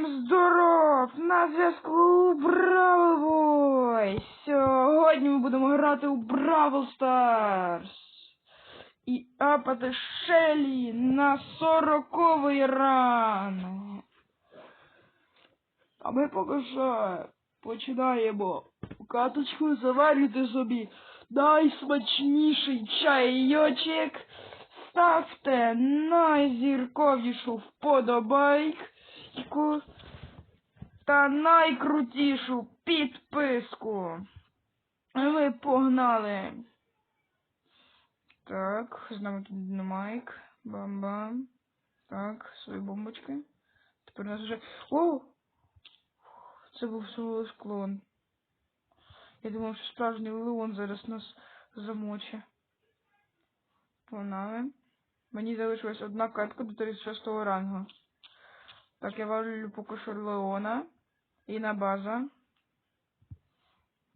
Всім здоров! На зв'язку Бравл! Сьогодні ми будемо грати у Бравл Старс і апати Шелі на сороковий ран. А ми поки що починаємо каточку заварюйте собі найсмачніший чайочок. Ставте найзірковішу вподобайку та найкрутішу підписку. Ми погнали. Так, з нами тут динамайк. Бам-бам. Так, свої бомбочки. Тепер у нас вже. О! Це був всього лиш клон. Я думав, що справжній Леон зараз нас замочить. Погнали. Мені залишилась одна катка до 36 рангу. Так, я валю поки що Леона. І на база.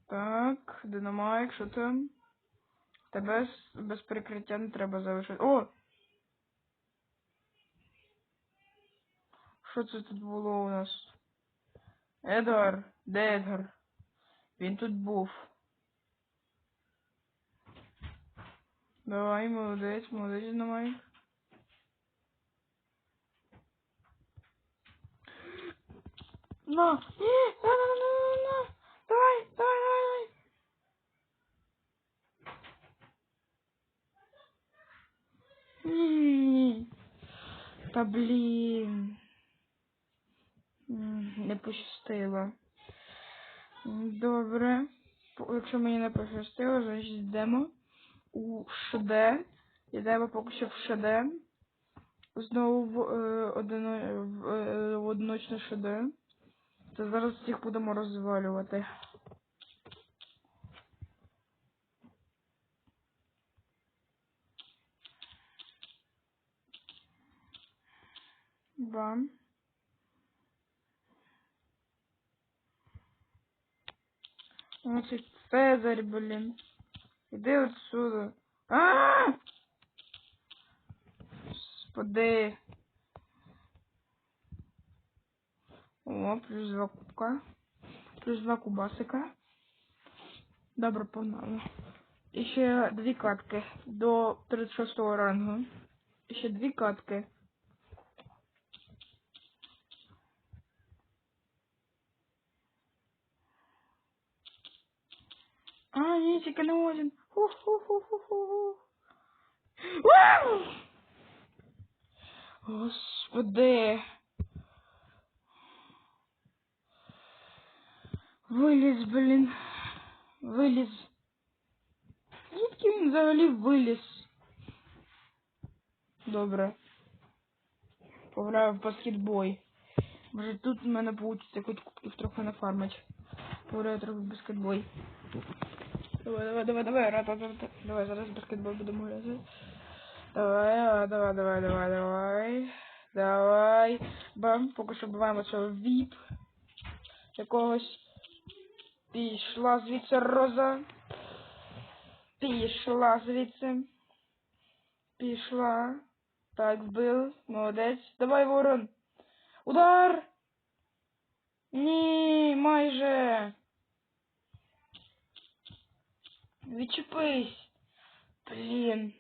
Так, Динамайк, що там? Тебе без прикриття не треба залишити. О! Що це тут було у нас? Едгар, де Едгар? Він тут був. Давай, молодець, молодець, Динамайк. На! Ні! На, на, на, на, на! Давай, давай, давай, давай! Та блін. Не пощастило. Добре. Якщо мені не пощастило, значить йдемо у ШД. Йдемо поки що в ШД. Знову в, е, одино, в, е, в одиночне ШД. Та зараз всіх будемо розвалювати. Бам. Цей Федор, блін. Іди отсюда. А! Господи. О, плюс два кубка. Плюс два кубасика. Добре, погнали. І ще дві катки до 36 рангу. І ще дві катки. А, ні, тільки не один. Ху-ху-ху-ху-ху. Господи. Виліз, блін. Виліз. Звідки він взагалі виліз? Добре. Пограю в баскетбой. Може тут в мене вийде хоч кубків трохи нафармить. Пограю трохи в баскетбой. Давай, давай, давай, давай, рата. Давай, зараз баскетбол будемо грати. Давай, давай, давай, давай, давай. Давай. Бам, поки що вбиваємо цього віп. Якогось. Пішла звідси роза. Пішла звідси. Пішла. Так, вбив. Молодець. Давай, ворон. Удар! Ні, майже. Відчепись. Блін.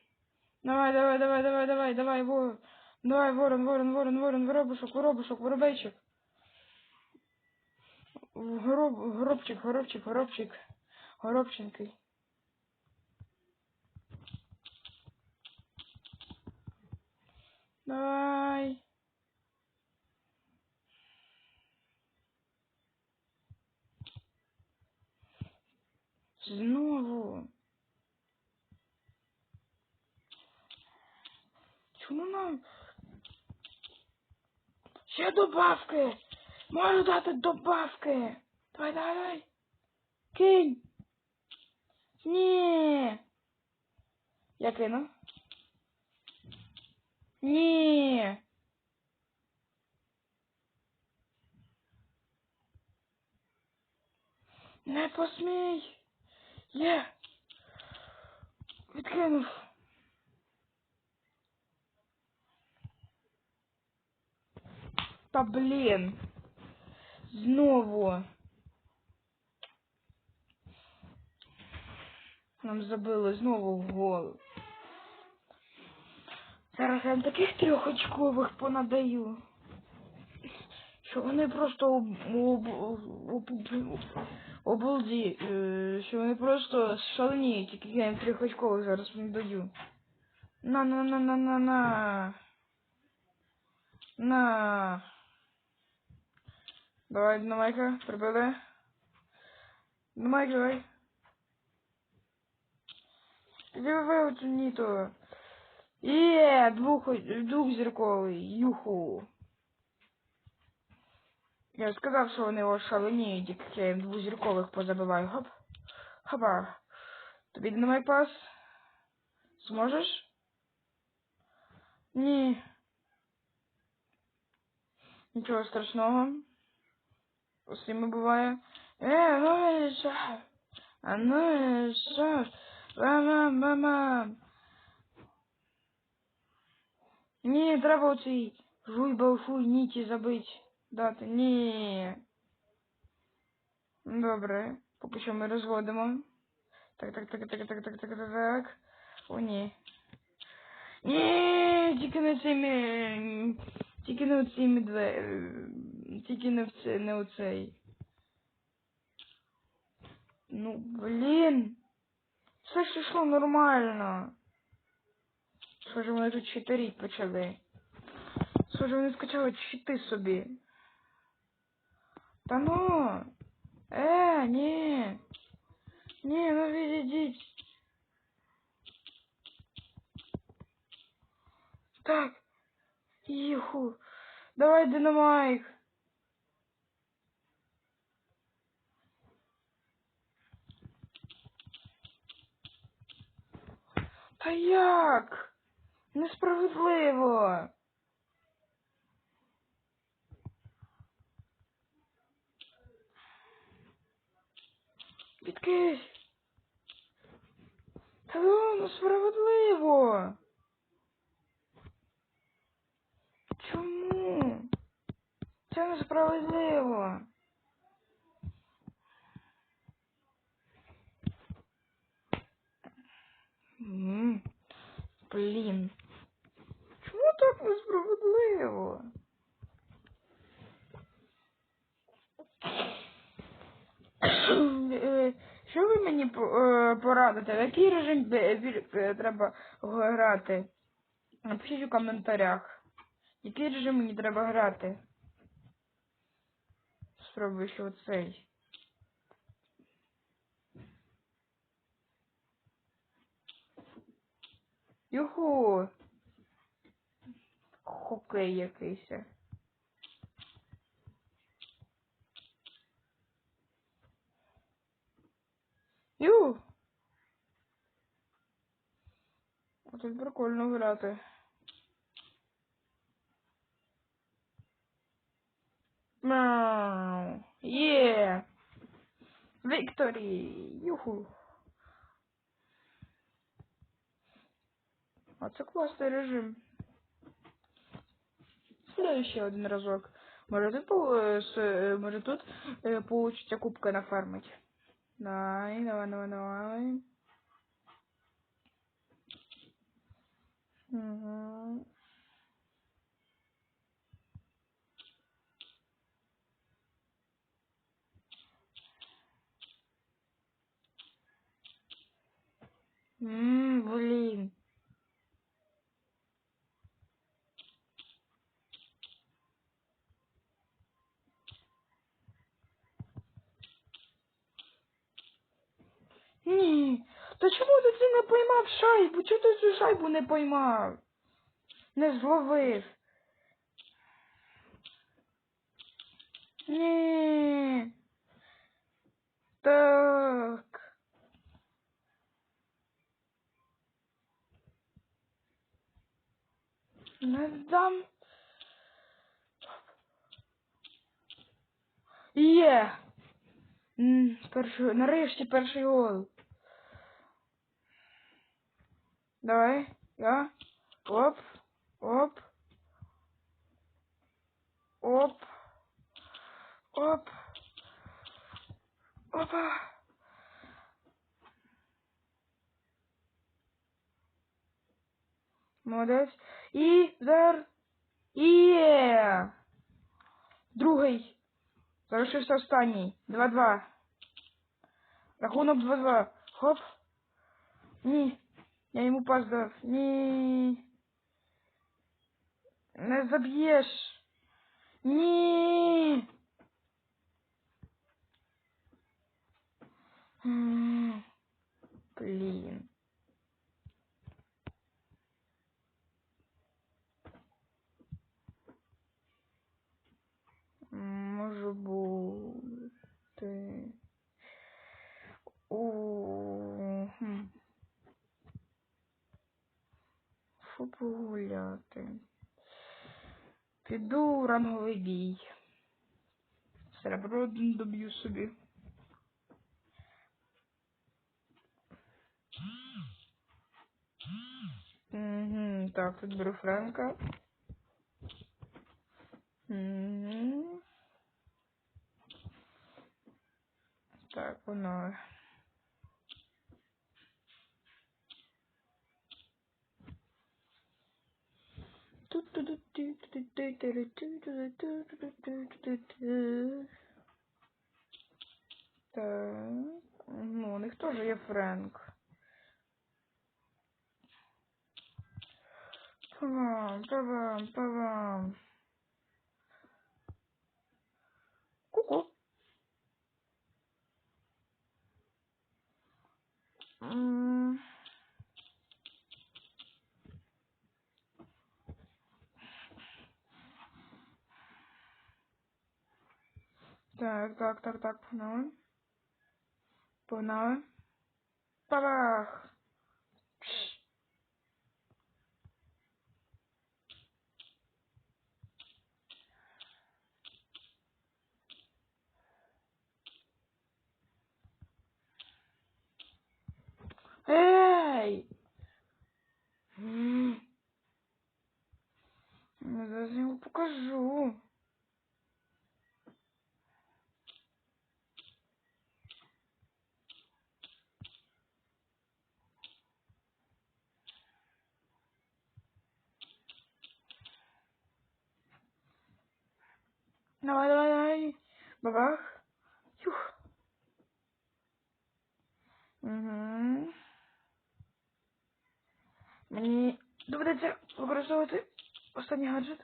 Давай, давай, давай, давай, давай, давай, ворон. Давай, ворон, ворон, ворон, ворон, воробушок, воробушок, воробейчик. Гроб, гробчик, горобчик, горобчик. Горобченький. Давай. Знову. Чому нам? Ще добавки! Можу дати добавки! Давай, давай, давай! Кинь! Ні! Я кину. Ні! Не посмій! Є! Відкинув! Та блін. Знову. Нам забили знову в гол. Зараз я вам таких трьохочкових понадаю. Що вони просто об, об, об, об, обалді, е, що вони просто шаленіють, тільки я їм трьохочкових зараз надаю. На на на на на на. На. Давай, прибили. Динамайка, давай. Оцю ніту. Є, двух, двухзірковий, юху. Я ж сказав, що вони ошаленіють, як я їм двузіркових позабиваю. Хоп. Хопа. Тобі динамайк пас? Зможеш? Ні. Нічого страшного. Усіми буває. Е, ну і що? А ну і що? Мама, мама. Ні, треба оцей жуй балфуй ніті забить. Дати. Ні. Добре. Поки що ми розводимо. Так, так, так, так, так, так, так, так, так. О, ні. Ні, тільки не цими. Тільки не оцими две. Тільки не в це, не оцей. Ну, блін. Все ж йшло нормально. Схоже, вони тут читеріть почали. Схоже, вони скачали чити собі. Та ну. Е, ні. Ні, ну відійдіть. Так. Їху. Давай динамайк. Та як? Несправедливо. Відкись. Та ну, несправедливо. Чому? Це несправедливо. Блін. Чому так несправедливо? Е, Що ви мені е, порадите? В який режим е, треба грати? Напишіть у коментарях. Який режим мені треба грати? Спробую ще оцей. Юху! Хокей якийсь. Ю! А тут прикольно грати. Мяу. Є! Вікторі! Юху! А вот это классный режим. Следующий один разок. Может тут, може тут получится кубка нафармить. Давай, давай, давай, давай. Угу. Ммм. Поймав шайбу? Чого ти цю шайбу не поймав? Не зловив. Ні. Так. Не дам. Є. Перший, нарешті перший гол. Давай, я. Оп, оп. Оп. Оп. Опа. Молодець. І зар. Є. Другий. Залишився останній. 2-2. Рахунок 2-2. Хоп. Ні. Я йому пас дав. Ні. Не заб'єш. Ні. Блін. Може бути. У. Що погуляти? Піду ранговий бій. Серебро один доб'ю собі. Угу, так, тут беру Френка. Угу. Так, воно. Так. Ну, у них теж є Френк. Павам, павам, павам. Так, так, так, так, погнали. Погнали. Пабах! Пш. Ей! М. Я зараз йому покажу. Давай, давай, давай. Бабах. Юх. Угу. Мені доведеться використовувати останній гаджет.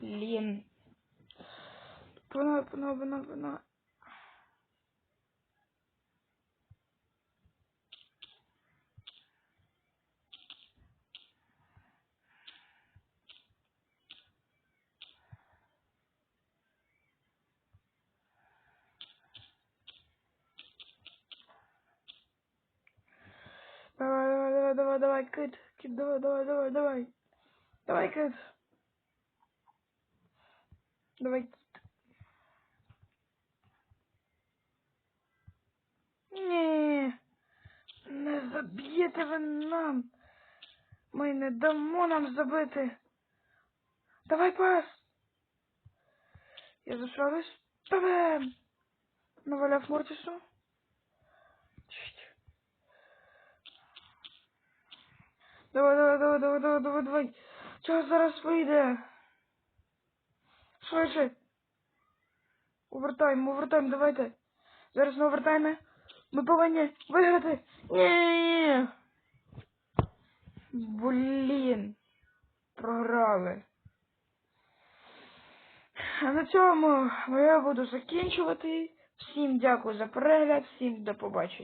Блін. Вона, вона, вона, вона. Давай, давай, давай, кит, кит, давай, давай, давай, давай. Давай, кит. Давай, кит. Ні, не заб'єте ви нам. Ми не дамо нам забити. Давай пас. Я зашарюсь. Бам! Наваляв Мортису. Давай, давай, давай, давай, давай, давай, давай. Час зараз вийде. Швидше. Овертайм, овертайм, давайте. Зараз на овертаймі. Ми повинні виграти. Ні. Блін. Програли. А на цьому я буду закінчувати. Всім дякую за перегляд, всім до побачення.